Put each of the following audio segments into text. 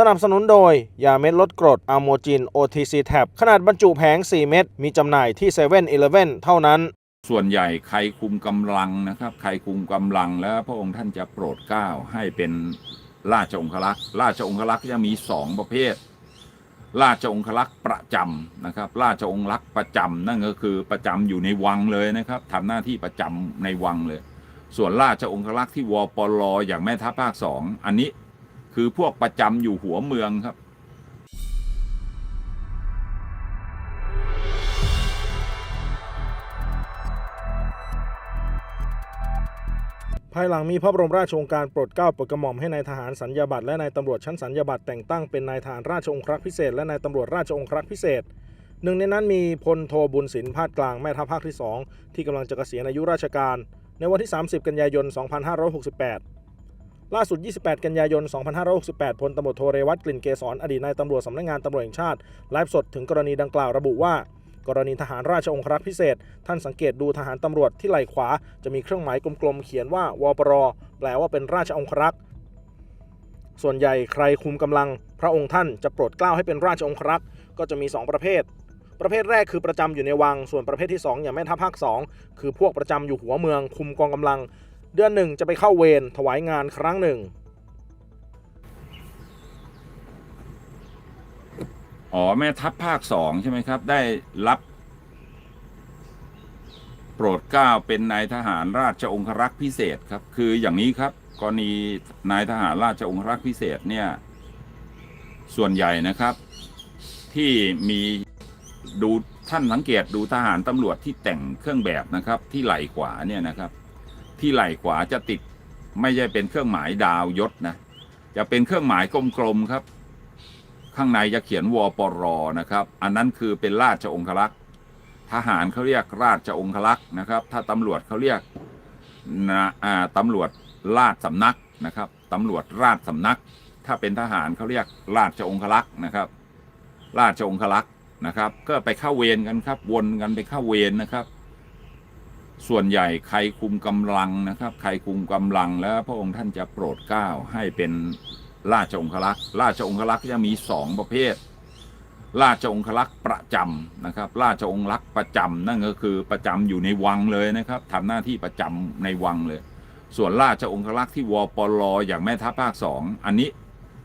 สนับสนุนโดย ยาเม็ดลดกรดอะโมจิน OTC Tab ขนาดบรรจุแผง 4 เม็ดมีจำหน่ายที่7 e เ e ่ e อเท่านั้น ส่วนใหญ่ใครคุมกำลังนะครับ ใครคุมกำลังแล้วพระองค์ท่านจะโปรดเกล้าให้เป็นราชองครักษ์ ราชองครักษ์จะมีสองประเภท ราชองครักษ์ประจำนะครับ ราชองครักษ์ประจำนั่นก็คือประจำอยู่ในวังเลยนะครับทำหน้าที่ประจำในวังเลย ส่วนราชองครักษ์ที่วปลอย่างแม่ทัพภาคสองอันนี้ คือพวกประจำอยู่หัวเมืองครับภายหลังมีพระบรมราชโองการโปรดเกล้าโปรดกระหม่อมให้นายทหารสัญญาบัตรและนายตำรวจชั้นสัญญาบัตรแต่งตั้งเป็นนายทหารราชองครักษ์พิเศษและนายตำรวจราชองครักษ์พิเศษ หนึ่งในนั้นมีพลโทบุญสินพาดกลางแม่ทัพภาคที่ 2 ที่กำลังจะเกษียณอายุราชการ ในวันที่ 30 กันยายน 2568 ล่าสุด 28 กันยายน 2568 พลตำรวจโทเรวัตกลิ่นเกษรอดีตนายตำรวจสำนักงานตำรวจแห่งชาติไลฟ์สดถึงกรณีดังกล่าวระบุว่า กรณีทหารราชองครักษ์พิเศษ ท่านสังเกตดูทหารตำรวจที่ไหล่ขวา จะมีเครื่องหมายกลมๆเขียนว่าวปร แปลว่าเป็นราชองครักษ์ส่วนใหญ่ใครคุมกำลัง พระองค์ท่านจะโปรดเกล้าให้เป็นราชองครักษ์ก็จะมี 2 ประเภท ประเภทแรกคือประจำอยู่ในวัง ส่วนประเภทที่ 2 อย่างแม่ทัพภาค 2 คือพวกประจำอยู่หัวเมือง คุมกองกำลัง เดือนหนึ่งจะไปเข้าเวรถวายงานครั้งหนึ่ง อ๋อ แม่ทัพภาคสองใช่ไหมครับ ได้รับ โปรดเกล้าเป็นนายทหารราชองครักษ์พิเศษครับ คืออย่างนี้ครับ กรณีนายทหารราชองครักษ์พิเศษเนี่ย ส่วนใหญ่นะครับ ที่มีดูท่านสังเกตดูทหารตำรวจที่แต่งเครื่องแบบนะครับ ที่ไหล่ขวาเนี่ยนะครับ ที่ไหล่ขวาจะติดไม่ใช่เป็นเครื่องหมายดาวยศนะ จะเป็นเครื่องหมายกลมๆครับ ข้างในจะเขียนวปรนะครับ อันนั้นคือเป็นราชองครักษ์ทหารเขาเรียกราชองครักษ์นะครับ ถ้าตำรวจเขาเรียกนะอ่าตำรวจราชสำนักนะครับตำรวจราชสำนัก ถ้าเป็นทหารเขาเรียกราชองครักษ์นะครับ ราชองครักษ์นะครับ ก็ไปเข้าเวรกันครับ วนกันไปเข้าเวรนะครับ ส่วนใหญ่ใครคุมกำลังนะครับ ใครคุมกำลังแล้วพระองค์ท่านจะโปรดเกล้าให้เป็นราชองครักษ์ราชองครักษ์จะมีสองประเภท ราชองครักษ์ประจำนะครับ ราชองครักษ์ประจำนั่นก็คือประจำอยู่ในวังเลยนะครับทำหน้าที่ประจำในวังเลย ส่วนราชองครักษ์ที่วปลอย่างแม่ทัพภาคสองอันนี้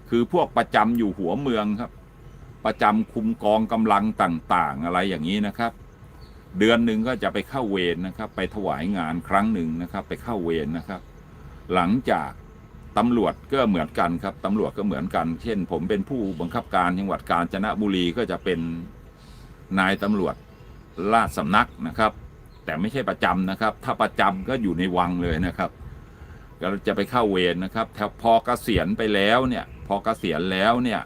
คือพวกประจำอยู่หัวเมืองครับ ประจำคุมกองกำลังต่างๆ อะไรอย่างนี้นะครับ เดือนหนึ่งก็จะไปเข้าเวรนะครับ ไปถวายงานครั้งหนึ่งนะครับ ไปเข้าเวรนะครับ หลังจากตำรวจก็เหมือนกันครับตำรวจก็เหมือนกัน เช่น ผมเป็นผู้บังคับการจังหวัดกาญจนบุรีก็จะเป็นนายตำรวจราชสำนักนะครับ แต่ไม่ใช่ประจำนะครับ ถ้าประจำก็อยู่ในวังเลยนะครับก็จะไปเข้าเวรนะครับแถวพอเกษียณไปแล้วเนี่ย พอเกษียณแล้วเนี่ย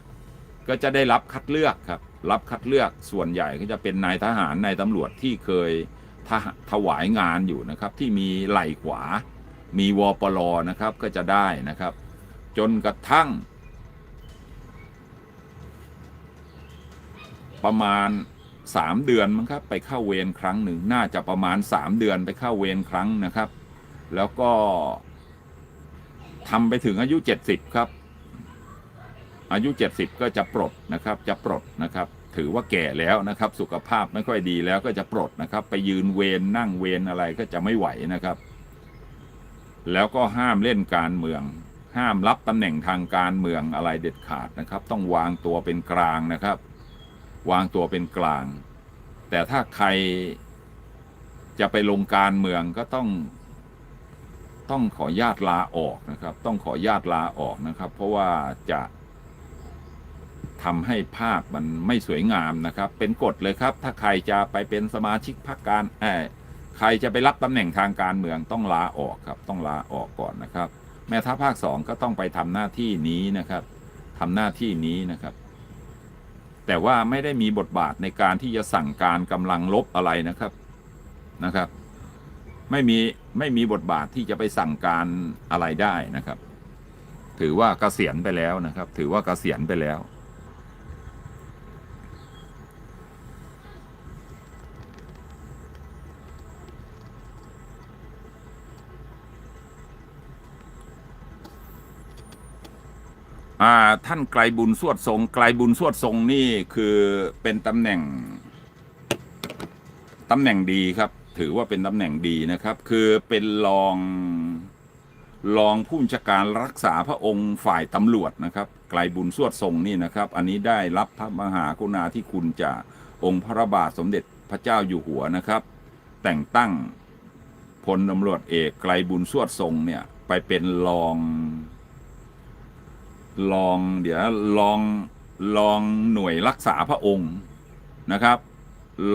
ก็จะได้รับคัดเลือกครับ รับคัดเลือกส่วนใหญ่ก็จะเป็นนายทหารนายตำรวจที่เคยทหถวายงานอยู่นะครับ ที่มีไหล่ขวา มีวปลนะครับก็จะได้นะครับ จนกระทั่ง ประมาณสามเดือนมั้งครับไปเข้าเวรครั้งหนึ่งน่าจะประมาณสามเดือนไปเข้าเวรครั้งนะครับ แล้วก็ทำไปถึงอายุเจ็ดสิบครับ อายุ 70 ก็จะปลดนะครับจะปลดนะครับถือว่าแก่แล้วนะครับสุขภาพไม่ค่อยดีแล้วก็จะปลดนะครับไปยืนเวรนนั่งเวรอะไรก็จะไม่ไหวนะครับ แล้วก็ห้ามเล่นการเมือง ห้ามรับตำแหน่งทางการเมืองอะไรเด็ดขาดนะครับ ต้องวางตัวเป็นกลางนะครับ วางตัวเป็นกลาง แต่ถ้าใครจะไปลงการเมืองก็ต้อง ต้องขอญาตลาออกนะครับ ต้องขอญาตลาออกนะครับ เพราะว่าจะ ทำให้ภาพมันไม่สวยงามนะครับ เป็นกฎเลยครับ ถ้าใครจะไปเป็นสมาชิกพรรคการเออใครจะไปรับตำแหน่งทางการเมืองต้องลาออกครับ ต้องลาออกก่อนนะครับ แม่ทัพภาคสองก็ต้องไปทำหน้าที่นี้นะครับทำหน้าที่นี้นะครับ แต่ว่าไม่ได้มีบทบาทในการที่จะสั่งการกำลังลบอะไรนะครับนะครับ ไม่มีไม่มีบทบาทที่จะไปสั่งการอะไรได้นะครับ ถือว่าเกษียณไปแล้วนะครับ ถือว่าเกษียณไปแล้ว อ่าท่านไกลบุญสวดทรง ไกลบุญสวดทรงนี่คือเป็นตำแหน่งตำแหน่งดีครับ ถือว่าเป็นตำแหน่งดีนะครับ คือเป็นรองรองผู้บัญชาการรักษาพระองค์ฝ่ายตำรวจนะครับ ไกลบุญสวดทรงนี่นะครับ อันนี้ได้รับพระมหากรุณาธิคุณจากองค์พระบาทสมเด็จพระเจ้าอยู่หัวนะครับ แต่งตั้งพลตำรวจเอกไกลบุญสวดทรงเนี่ยไปเป็นรอง รองเดี๋ยวรองรองหน่วยรักษาพระองค์นะครับ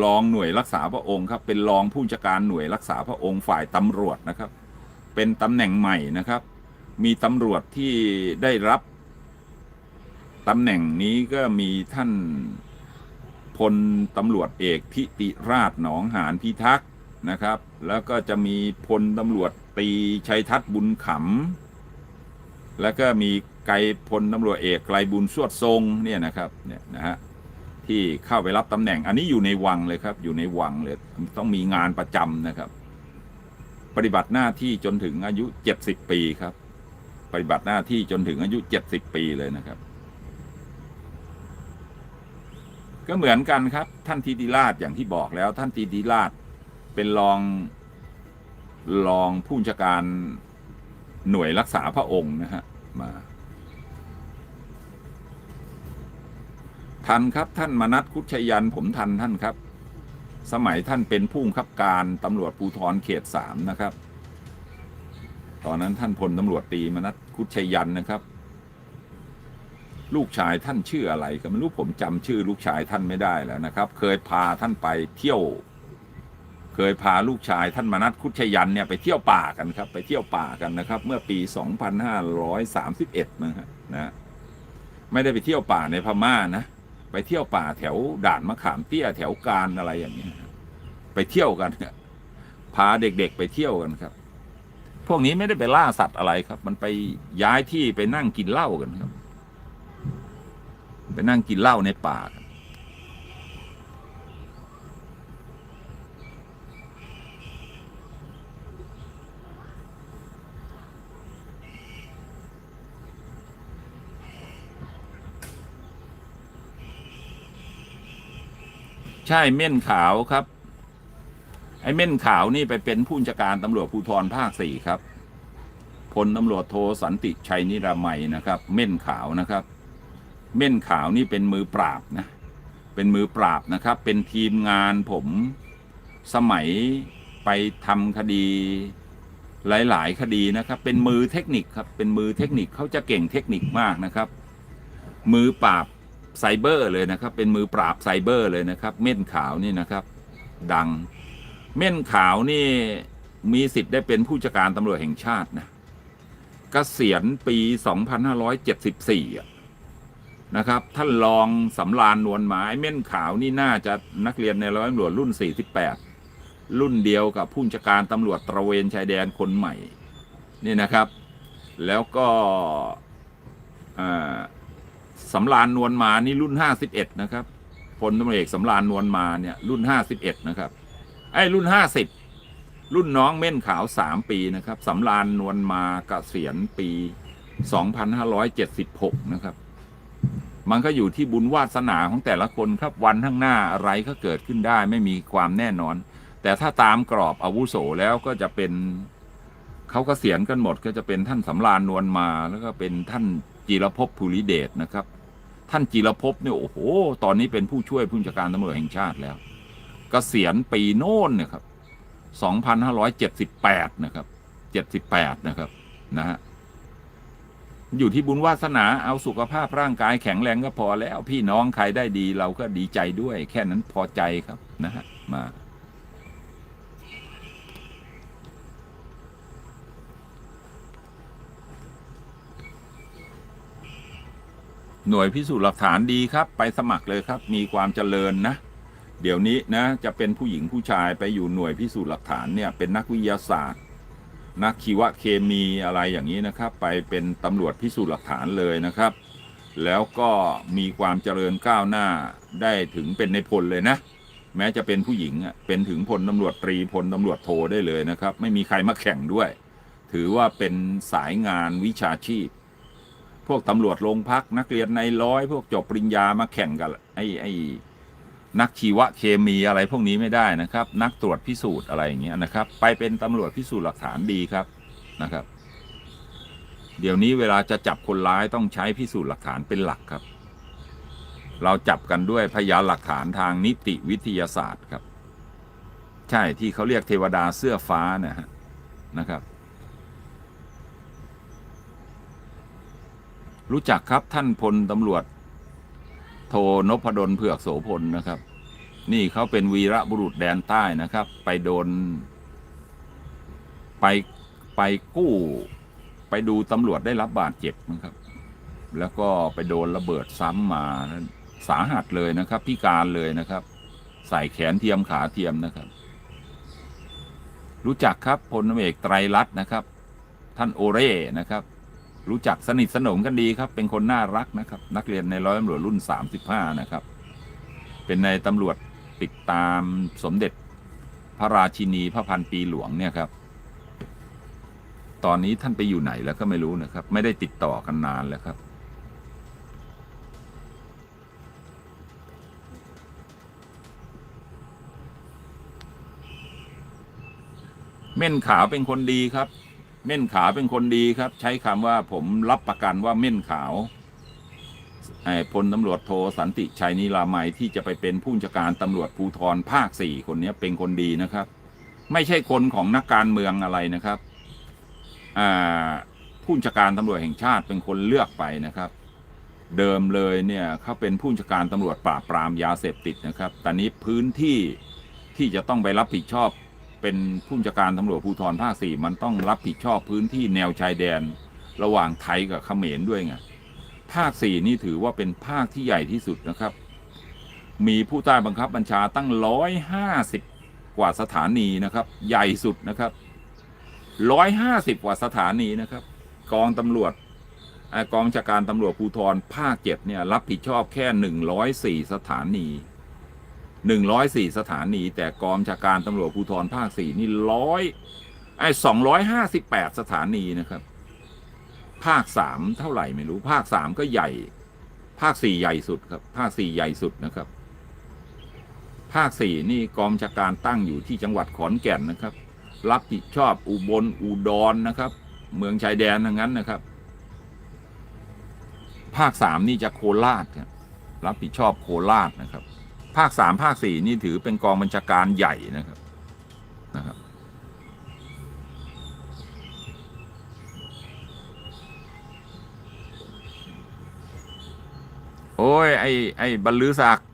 รองหน่วยรักษาพระองค์ครับ เป็นรองผู้จัดการหน่วยรักษาพระองค์ฝ่ายตำรวจนะครับ เป็นตำแหน่งใหม่นะครับ มีตำรวจที่ได้รับตำแหน่งนี้ก็มีท่านพลตำรวจเอกทิติราชหนองหานพิทักษ์นะครับ แล้วก็จะมีพลตำรวจตีชัยทัศน์บุญขำแล้วก็มี ไกลพลตำรวจเอกไกลบุญสวดทรงเนี่ยนะครับเนี่ยนะฮะที่เข้าไปรับตำแหน่ง อันนี้อยู่ในวังเลยครับ อยู่ในวังเลยต้องมีงานประจำนะครับ ปฏิบัติหน้าที่จนถึงอายุเจ็ดสิบปีครับ ปฏิบัติหน้าที่จนถึงอายุเจ็ดสิบปีเลยนะครับ ก็เหมือนกันครับ ท่านทีดีราชอย่างที่บอกแล้ว ท่านทีดีราชเป็นรองรองผู้บัญชการหน่วยรักษาพระองค์นะฮะมา ทันครับท่านมนัทคุชยันผมทันท่านครับ สมัยท่านเป็นผู้บังคับการตำรวจภูธรเขตสามนะครับ ตอนนั้นท่านพลตำรวจตรีมนัทคุชยันนะครับ ลูกชายท่านชื่ออะไรก็ไม่รู้ผมจำชื่อลูกชายท่านไม่ได้แล้วนะครับ เคยพาท่านไปเที่ยว เคยพาลูกชายท่านมนัทคุชยันเนี่ยไปเที่ยวป่ากันครับ ไปเที่ยวป่ากันนะครับ เมื่อปี 2531นะฮะนะไม่ได้ไปเที่ยวป่าในพม่านะ ไปเที่ยวป่าแถวด่านมะขามเตี้ยแถวการอะไรอย่างเงี้ยไปเที่ยวกันพาเด็กๆไปเที่ยวกันครับ พวกนี้ไม่ได้ไปล่าสัตว์อะไรครับ มันไปย้ายที่ไปนั่งกินเหล้ากันครับ ไปนั่งกินเหล้าในป่ากัน ใช่เม่นขาวครับ ไอ้เม่นขาวนี่ไปเป็นผู้บัญชาการตำรวจภูธรภาคสี่ครับพลตำรวจโทสันติชัยนิรามัยนะครับ เม่นขาวนะครับ เม่นขาวนี่เป็นมือปราบนะเป็นมือปราบนะครับ เป็นทีมงานผมสมัยไปทำคดีหลาย ๆ คดีนะครับ เป็นมือเทคนิคครับ เป็นมือเทคนิคเขาจะเก่งเทคนิคมากนะครับ มือปราบ ไซเบอร์เลยนะครับ เป็นมือปราบไซเบอร์เลยนะครับ เม่นขาวนี่นะครับ ดัง เม่นขาวนี่มีสิทธิ์ได้เป็นผู้จัดการตำรวจแห่งชาตินะกะเกษียณปี 2574อะนะครับ ท่านรองสำรานนวลหมายเม่นขาวนี่น่าจะนักเรียนในร้อยตำรวจรุ่น 48 รุ่นเดียวกับผู้จัดการตำรวจตระเวนชายแดนคนใหม่ นี่นะครับ แล้วก็อ่า สำรานนวลมานี่รุ่นห้าสิบเอ็ดนะครับพลตำรวจเอกสำรานนวลมาเนี่ยรุ่นห้าสิบเอ็ดนะครับไอ้รุ่นห้าสิบรุ่นน้องเม่นขาวสามปีนะครับสำรานนวลมาเกษียณปีสองพันห้าร้อยเจ็ดสิบหกนะครับ มันก็อยู่ที่บุญวาสนาของแต่ละคนครับวันข้างหน้าอะไรก็เกิดขึ้นได้ไม่มีความแน่นอน แต่ถ้าตามกรอบอาวุโสแล้วก็จะเป็นเขาก็เสียนกันหมดก็จะเป็นท่านสำรานนวลมาแล้วก็เป็นท่านจีรภพภูริเดชนะครับ ท่านจีรภพเนี่ยโอ้โห ตอนนี้เป็นผู้ช่วยผู้จัดการตำรวจแห่งชาติแล้วกเกษียณปีโน่นเนี่ยครับ2578 นะครับ 78 นะครับ นะฮะ อยู่ที่บุญวาสนาเอาสุขภาพร่างกายแข็งแรงก็พอแล้ว พี่น้องใครได้ดีเราก็ดีใจด้วย แค่นั้นพอใจครับนะฮะ มา หน่วยพิสูจน์หลักฐานดีครับ ไปสมัครเลยครับ มีความเจริญนะ เดี๋ยวนี้นะ จะเป็นผู้หญิงผู้ชายไปอยู่หน่วยพิสูจน์หลักฐานเนี่ย เป็นนักวิทยาศาสตร์ นักชีวเคมีอะไรอย่างนี้นะครับ ไปเป็นตำรวจพิสูจน์หลักฐานเลยนะครับ แล้วก็มีความเจริญก้าวหน้าได้ถึงเป็นในพลเลยนะ แม้จะเป็นผู้หญิงเป็นถึงพลตำรวจตรีพลตำรวจโทได้เลยนะครับ ไม่มีใครมาแข่งด้วย ถือว่าเป็นสายงานวิชาชีพ พวกตำรวจโรงพักนักเรียนในร้อย พวกจบปริญญามาแข่งกับไอ้ไอ้นักชีวเคมีอะไรพวกนี้ไม่ได้นะครับ นักตรวจพิสูจน์อะไรอย่างเงี้ยนะครับ ไปเป็นตำรวจพิสูจน์หลักฐานดีครับนะครับ เดี๋ยวนี้เวลาจะจับคนร้ายต้องใช้พิสูจน์หลักฐานเป็นหลักครับ เราจับกันด้วยพยานหลักฐานทางนิติวิทยาศาสตร์ครับ ใช่ที่เขาเรียกเทวดาเสื้อฟ้านะฮะนะครับ รู้จักครับท่านพลตำรวจ โทนพดลเผือกโสพลนะครับ นี่เขาเป็นวีระบุรุษแดนใต้นะครับ ไปโดน ไปไปกู้ ไปดูตำรวจได้รับบาดเจ็บนะครับ แล้วก็ไปโดนระเบิดซ้ำมาสาหัสเลยนะครับ พิการเลยนะครับ ใส่แขนเทียมขาเทียมนะครับ รู้จักครับพลเอกไตรรัตน์นะครับ ท่านโอเร่นะครับ รู้จักสนิทสนมกันดีครับ เป็นคนน่ารักนะครับ นักเรียนในร้อยตำรวจรุ่นสามสิบห้านะครับ เป็นในตำรวจติดตามสมเด็จพระราชินีพระพันปีหลวงเนี่ยครับ ตอนนี้ท่านไปอยู่ไหนแล้วก็ไม่รู้นะครับ ไม่ได้ติดต่อกันนานแล้วครับ เม่นขาวเป็นคนดีครับ เม่นขาวเป็นคนดีครับ ใช้คำว่าผมรับประกันว่าเม่นขาวพลตำรวจโทสันติชัยนิรามัยที่จะไปเป็นผู้บัญชาการตำรวจภูธรภาคสี่คนนี้เป็นคนดีนะครับ ไม่ใช่คนของนักการเมืองอะไรนะครับผู้บัญชาการตำรวจแห่งชาติเป็นคนเลือกไปนะครับ เดิมเลยเนี่ยเขาเป็นผู้บัญชาการตำรวจปราบปรามยาเสพติดนะครับแต่นี้พื้นที่ที่จะต้องไปรับผิดชอบ เป็นผู้บัญชาการตำรวจภูธรภาคสี่มันต้องรับผิดชอบพื้นที่แนวชายแดน ระหว่างไทยกับเขมรด้วยไงภาคสี่นี่ถือว่าเป็นภาคที่ใหญ่ที่สุดนะครับ มีผู้ใต้บังคับบัญชาตั้งร้อยห้าสิบกว่าสถานีนะครับ ใหญ่สุดนะครับร้อยห้าสิบกว่าสถานีนะครับ กองตำรวจกองบัญชาการตำรวจภูธรภาคเจ็ดเนี่ยรับผิดชอบแค่หนึ่งร้อยสี่สถานี หนึ่งร้อยสี่สถานี แต่กองบัญชาการตำรวจภูธรภาคสี่นี่ร้อยไอ้สองร้อยห้าสิบแปดสถานีนะครับ ภาคสามเท่าไหร่ไม่รู้ ภาคสามก็ใหญ่ ภาคสี่ใหญ่สุดครับ ภาคสี่ใหญ่สุดนะครับ ภาคสี่นี่กองบัญชาการตั้งอยู่ที่จังหวัดขอนแก่นนะครับ รับผิดชอบอุบลอุดรนนะครับ เมืองชายแดนทั้งนั้นนะครับ ภาคสามนี่จะโคราชครับรับผิดชอบโคราชนะครับ ภาคสามภาคสี่นี่ถือเป็นกองบัญชาการใหญ่นะครับนะครับ โอ้ย ไอ้ไอ้บรรลือศักดิ์